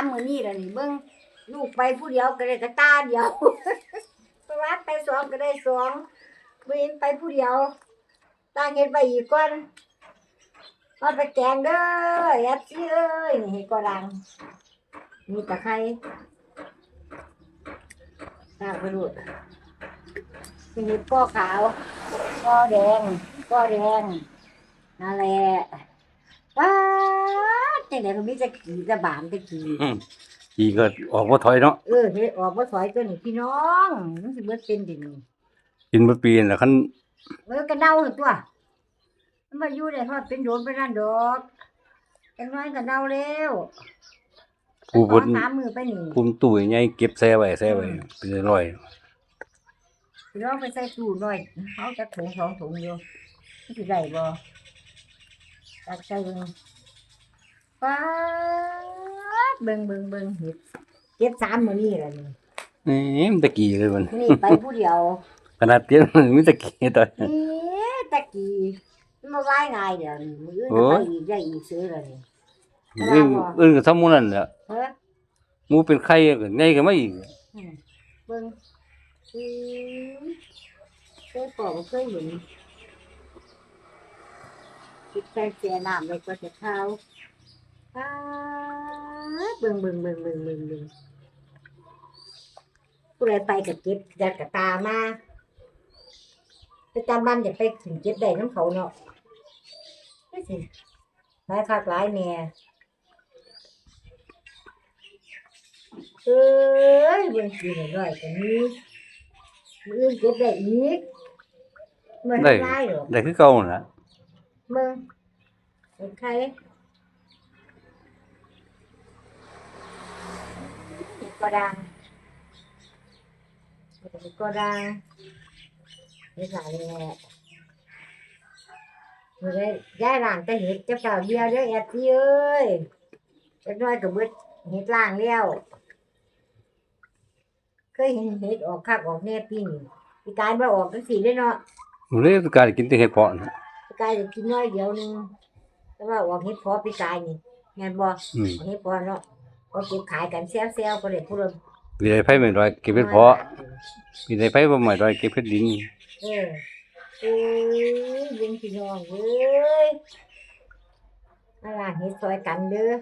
ามมือนี้แล้วนี่เบิ่งลูกไปผู้เดียวก็ได้กระตาเดียวประวัติไปสองก็ได้สองบ่เห็นไปผู้เดียวตั้งเฮ็ดไปอีกก่อนมาไปแกงเด้อแอดซี่เอ้ยนี่ก็ดังมีตะไคร้ตาไปดูดมีก้อขาวก้อแดงก้อแดงนั่นแหละว้า จังได๋ก็มีแต่ขี้แต่บามแต่ขี้อืมอีก็ออกบ่ถอยเนาะเออเฮ็ดออกบ่ถอยตัวนี้พี่น้องมันสิเบิดเป็นดินี่กินบ่ปีนล่ะคันเออก็เน่าหั่นตัว มันมาอยู่ได้ฮอดเป็นโดนไปนั่นดอกจังน้อยก็เน่าแล้วผู้สเพิ่อนงสามมือไปนี่ภูมิตู้ใหญ่เก็บแซ่ไว้แซ่ไว้เป็นร้อยพี่น้องไปใส่ตู้หน่อยเอาจักถุงสองถุงอยู่มันสิได้บ่ตักใส่เบิ่ง ป๊าดเบิ่งเบิ่งเบิ่งเฮ็ดเก็บสามมื้อนี้ล่ะนี่นี่มันตะกี้เลยมันนี่ไปผู้เดียวขนาดเตี้ยมันมีตะกี้ต่อยนี่ตะกี้มันมาไหว้ง่ายเดี๋ยวนี้มือโอ้อื่นยไปอีกได้อีกซื้อเลยนี่อื่นอื่นก็ซ้ำหมู่นั่นแหละเฮ้ยหมูเป็นไข่ก็ใหญ่ก็มาอีกอืมเบิ่งอืมเคยปอกบ่เคยเห็นคิดแค่เสียน้ำเลยก็จะเข้า ป๊าดเบิ่งเบิ่งเบิ่งเบิ่งเบิ่งเบิ่งผู้ใดไปกับเก็บยัดกับตามาประจำบ้านจะไปถึงเก็บได้น้ำเขาเนาะไม่สิหลายคักหลายแหน่เอ้ยเบิ่งกินหน่อยๆกันนี้มืออื่นเก็บได้อีกเหมือนได้หลายหรอกได้คือเก่านั่นล่ะมึงเป็นใครเด็ กก็ดังเด็กก็ดังนี่สายเลยแหละมือได้ย้ายร่างแต่เห็ดจะเป่าเดียวเด้อแอดพี่เอ้ยจะน้อยกับเบิดเห็ดล่างแล้วเคยเห็นเห็ดออกคักออกแน่ปีนี่ปีกายมาออกกันสีได้เนาะมันเลยการกินแต่เห็ดเพาะน่ะปีกายจะกินน้อยเดียวหนึงแต่ว่าออกเห็ดเพอปีกายนี่แม่นบ่อืมออกเห็ดเพอเนาะ ก็เก็บขายกันแซวๆก็เลยพูดว่ามีได้ไผไม่ร้อยเก็บเห็ดเพาะมีได้ไผบ่ไม่ร้อยเก็บเห็ดดินเออเอ้ยยิงพี่น้องเอ้ยมาล้างเห็ดซอยกันเด้อ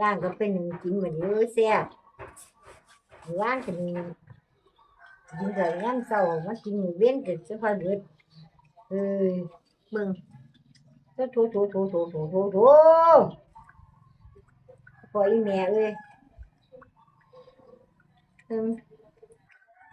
ล้างก็เป็นหนึ่งกินเหมือนเด้อแซ่บล้างก็มีกินกับย่างเศร้ามากินมื้อเว้นก็จะพอเดือดเอ้ยเบิ่งโถโถโถโถโถโถโถ với mẹ ơi ừ.